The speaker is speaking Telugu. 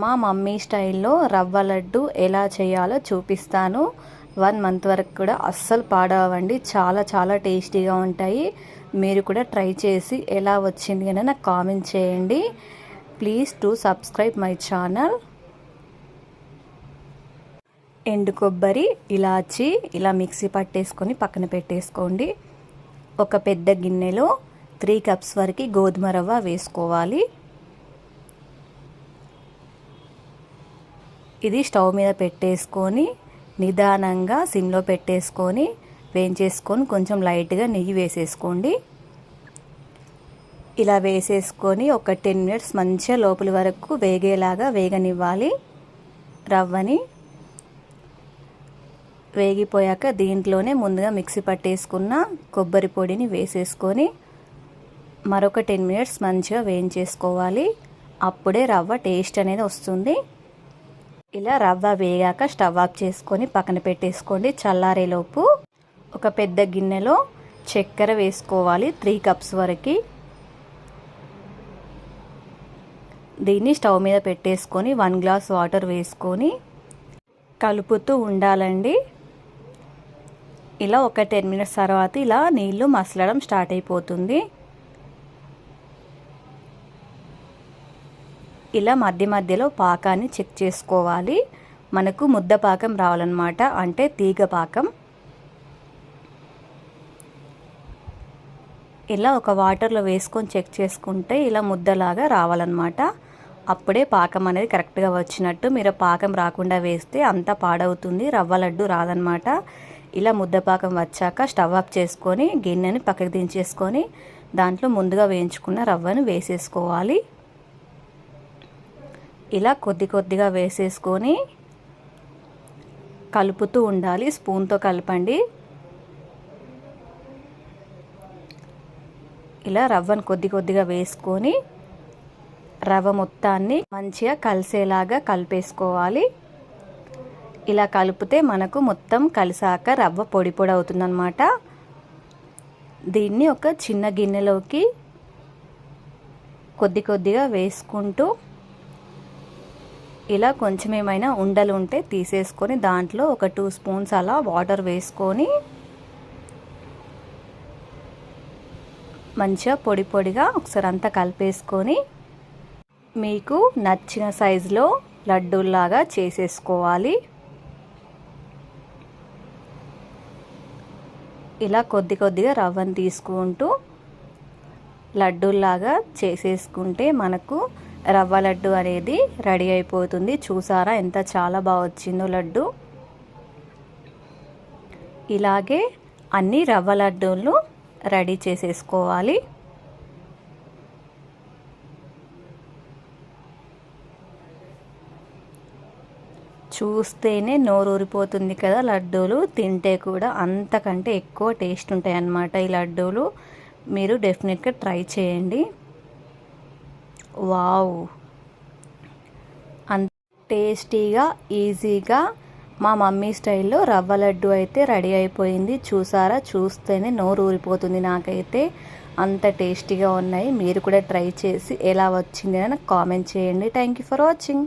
మా మమ్మీ స్టైల్లో రవ్వ లడ్డు ఎలా చేయాలో చూపిస్తాను. వన్ మంత్ వరకు కూడా అస్సలు పాడవండి చాలా చాలా టేస్టీగా ఉంటాయి. మీరు కూడా ట్రై చేసి ఎలా వచ్చింది అని నాకు కామెంట్ చేయండి. Please to subscribe my channel. ఎండు కొబ్బరి ఇలాచి ఇలా మిక్సీ పట్టేసుకొని పక్కన పెట్టేసుకోండి. ఒక పెద్ద గిన్నెలో త్రీ కప్స్ వరకు గోధుమ రవ్వ వేసుకోవాలి. ఇది స్టవ్ మీద పెట్టేసుకొని నిదానంగా సిమ్లో పెట్టేసుకొని వేయించేసుకొని కొంచెం లైట్గా నెయ్యి వేసేసుకోండి. ఇలా వేసేసుకొని ఒక టెన్ మినిట్స్ మంచిగా లోపల వరకు వేగేలాగా వేగనివ్వాలి. రవ్వని వేగిపోయాక దీంట్లోనే ముందుగా మిక్సీ పట్టేసుకున్న కొబ్బరి పొడిని వేసేసుకొని మరొక టెన్ మినిట్స్ మంచిగా వేయించేసుకోవాలి. అప్పుడే రవ్వ టేస్ట్ అనేది వస్తుంది. ఇలా రవ్వ వేగాక స్టవ్ ఆఫ్ చేసుకొని పక్కన పెట్టేసుకోండి. చల్లారేలోపు ఒక పెద్ద గిన్నెలో చక్కెర వేసుకోవాలి త్రీ కప్స్ వరకు. దీన్ని స్టవ్ మీద పెట్టేసుకొని వన్ గ్లాస్ వాటర్ వేసుకొని కలుపుతూ ఉండాలండి. ఇలా ఒక టెన్ మినిట్స్ తర్వాత ఇలా నీళ్ళు మసలడం స్టార్ట్ అయిపోతుంది. ఇలా మధ్య మధ్యలో పాకాన్ని చెక్ చేసుకోవాలి. మనకు ముద్ద పాకం రావాలన్నమాట. అంటే తీగ పాకం. ఇలా ఒక వాటర్లో వేసుకొని చెక్ చేసుకుంటే ఇలా ముద్దలాగా రావాలన్నమాట. అప్పుడే పాకం అనేది కరెక్ట్గా వచ్చినట్టు. మీరు పాకం రాకుండా వేస్తే అంతా పాడవుతుంది రవ్వ లడ్డు రాదనమాట ఇలా ముద్దపాకం వచ్చాక స్టవ్ ఆఫ్ చేసుకొని గిన్నెని పక్కకు దించేసుకొని దాంట్లో ముందుగా వేయించుకున్న రవ్వను వేసేసుకోవాలి. ఇలా కొద్ది కొద్దిగా వేసేసుకొని కలుపుతూ ఉండాలి. స్పూన్తో కలపండి. ఇలా రవ్వను కొద్ది కొద్దిగా వేసుకొని రవ్వ మొత్తాన్ని మంచిగా కలిసేలాగా కలిపేసుకోవాలి. ఇలా కలిపితే మనకు మొత్తం కలిసాక రవ్వ పొడి పొడి అవుతుందన్నమాట. దీన్ని ఒక చిన్న గిన్నెలోకి కొద్ది కొద్దిగా వేసుకుంటూ ఇలా కొంచెం ఏమైనా ఉండలు ఉంటే తీసేసుకొని దాంట్లో ఒక టూ స్పూన్స్ అలా వాటర్ వేసుకొని మంచిగా పొడి పొడిగా ఒకసారి అంతా కలిపేసుకొని మీకు నచ్చిన సైజులో లడ్డూల్లాగా చేసేసుకోవాలి. ఇలా కొద్ది కొద్దిగా రవ్వను తీసుకుంటూ లడ్డూల్లాగా చేసేసుకుంటే మనకు రవ్వ లడ్డు అనేది రెడీ అయిపోతుంది. చూసారా ఎంత చాలా బాగా వచ్చిందో లడ్డు. ఇలాగే అన్ని రవ్వ లడ్డూలు రెడీ చేసేసుకోవాలి. చూస్తేనే నోరూరిపోతుంది కదా లడ్డూలు. తింటే కూడా అంతకంటే ఎక్కువ టేస్ట్ ఉంటాయి అన్నమాట ఈ లడ్డూలు. మీరు డెఫినెట్గా ట్రై చేయండి. వావ్. అంత టేస్టీగా ఈజీగా మా మమ్మీ స్టైల్లో రవ్వ లడ్డు అయితే రెడీ అయిపోయింది. చూసారా? చూస్తేనే నోరు ఊరిపోతుంది నాకైతే. అంత టేస్టీగా ఉన్నాయి. మీరు కూడా ట్రై చేసి ఎలా వచ్చింది అని కామెంట్ చేయండి. Thank you for watching